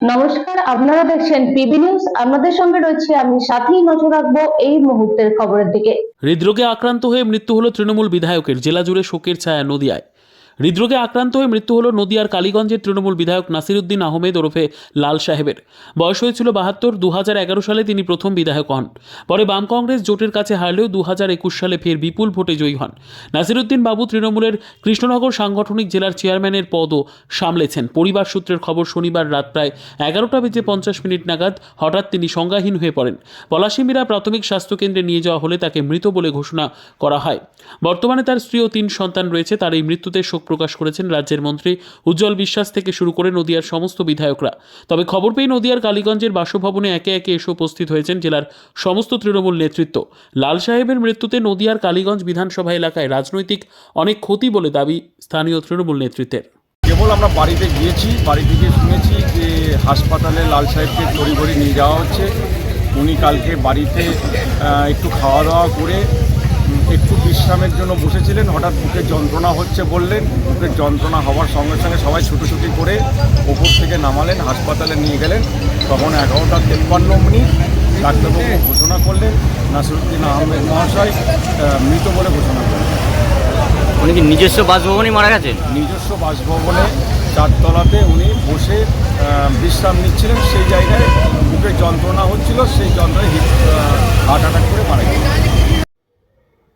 নমস্কার, আপনারা দেখছেন পিবি নিউজ। আপনাদের সঙ্গে রয়েছে আমি সাথেই নজর রাখব এই মুহূর্তের খবরের দিকে। হৃদরোগে আক্রান্ত হয়ে মৃত্যু হলো তৃণমূল বিধায়কের, জেলা জুড়ে শোকের ছায়া নদিয়ায়। হৃদরোগে আক্রান্ত হয়ে মৃত্যু হলো নদিয়ার কালীগঞ্জের তৃণমূল বিধায়ক নাসিরুদ্দিন আহমেদ ওরফে লাল সাহেবের। বয়স হয়েছিল বাহাত্তর দু সালে তিনি প্রথম বিধায়ক হন। পরে বাম কংগ্রেস জোটের কাছে হারলেও দু হাজার একুশ সালে ফের বিপুল ভোটে জয়ী হন। নাসিরুদ্দিন বাবু তৃণমূলের কৃষ্ণনগর সাংগঠনিক জেলার চেয়ারম্যানের পদও সামলেছেন। পরিবার সূত্রের খবর, শনিবার রাত প্রায় এগারোটা বেজে পঞ্চাশ মিনিট নাগাদ হঠাৎ তিনি সংজ্ঞাহীন হয়ে পড়েন। পলাশিমিরা প্রাথমিক স্বাস্থ্যকেন্দ্রে নিয়ে যাওয়া হলে তাকে মৃত বলে ঘোষণা করা হয়। বর্তমানে তার স্ত্রী ও তিন সন্তান রয়েছে, তার এই মৃত্যুতে শোক প্রকাশ করেছেন রাজ্যের মন্ত্রী উজ্জ্বল বিশ্বাস থেকে শুরু করে নদিয়ার সমস্ত বিধায়করা। তবে খবর পেয়ে নদিয়ার কালীগঞ্জের বাসভবনে একে একে এসে উপস্থিত হয়েছেন জেলার সমস্ত তৃণমূল নেতৃত্ব। লাল সাহেবের মৃত্যুতে নদিয়ার কালীগঞ্জ বিধানসভা এলাকায় রাজনৈতিক অনেক ক্ষতি বলে দাবি স্থানীয় তৃণমূল নেতৃত্বের। কেবল আমরা বাড়িতে গিয়েছি, বাড়ি থেকে শুনেছি যে হাসপাতালে লাল সাহেবকে তড়িঘড়ি নিয়ে যাওয়া হচ্ছে। উনি কালকে বাড়িতে একটু খাওয়া দাওয়া করে একটু বিশ্রামের জন্য বসেছিলেন হঠাৎ বুকের যন্ত্রণা হচ্ছে বললেন। বুকের যন্ত্রণা হওয়ার সঙ্গে সঙ্গে সবাই ছুটোছুটি করে ওপর থেকে নামালেন হাসপাতালে নিয়ে গেলেন। তখন এগারোটা তেপ্পান্ন মিনিট ডাক্তারবাবু ঘোষণা করলেন নাসিরুদ্দিন আহমেদ মহাশয় মৃত বলে ঘোষণা করলেন। উনি কি নিজস্ব বাসভবনই মারা গেছেন? নিজস্ব বাসভবনে চারতলাতে উনি বসে বিশ্রাম নিচ্ছিলেন। সেই জায়গায় বুকে যন্ত্রণা হচ্ছিল সেই যন্ত্রণায় হার্ট অ্যাটাক করে মারা গেলেন